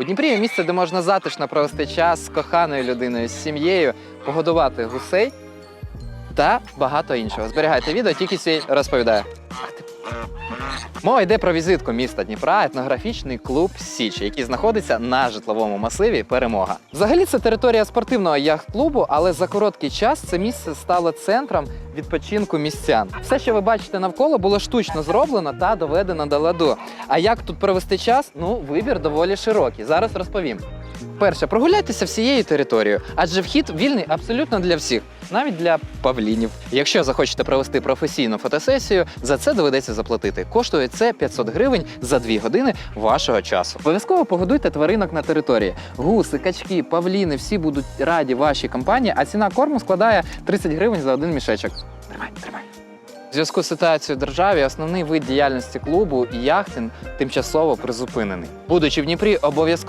У Дніпрі є місце, де можна затишно провести час з коханою людиною, з сім'єю, погодувати гусей та багато іншого. Зберігайте відео, тільки свій розповідає. Мова йде про візитку міста Дніпра, етнографічний клуб Січ, який знаходиться на житловому масиві Перемога. Взагалі це територія спортивного яхт-клубу, але за короткий час це місце стало центром відпочинку містян. Все, що ви бачите навколо, було штучно зроблено та доведено до ладу. А як тут провести час? Ну, вибір доволі широкий. Зараз розповім. Перше, прогуляйтеся всією територією, адже вхід вільний абсолютно для всіх, навіть для павлінів. Якщо захочете провести професійну фотосесію, за це доведеться заплатити. Коштує це 500 гривень за 2 години вашого часу. Обов'язково погодуйте тваринок на території. Гуси, качки, павліни всі будуть раді вашій компанії, а ціна корму складає 30 гривень за один мішечок. Тримай, тримай. В зв'язку з ситуацією в державі основний вид діяльності клубу і яхтинг тимчасово призупинений. Будучи в Дніпрі, обов'язково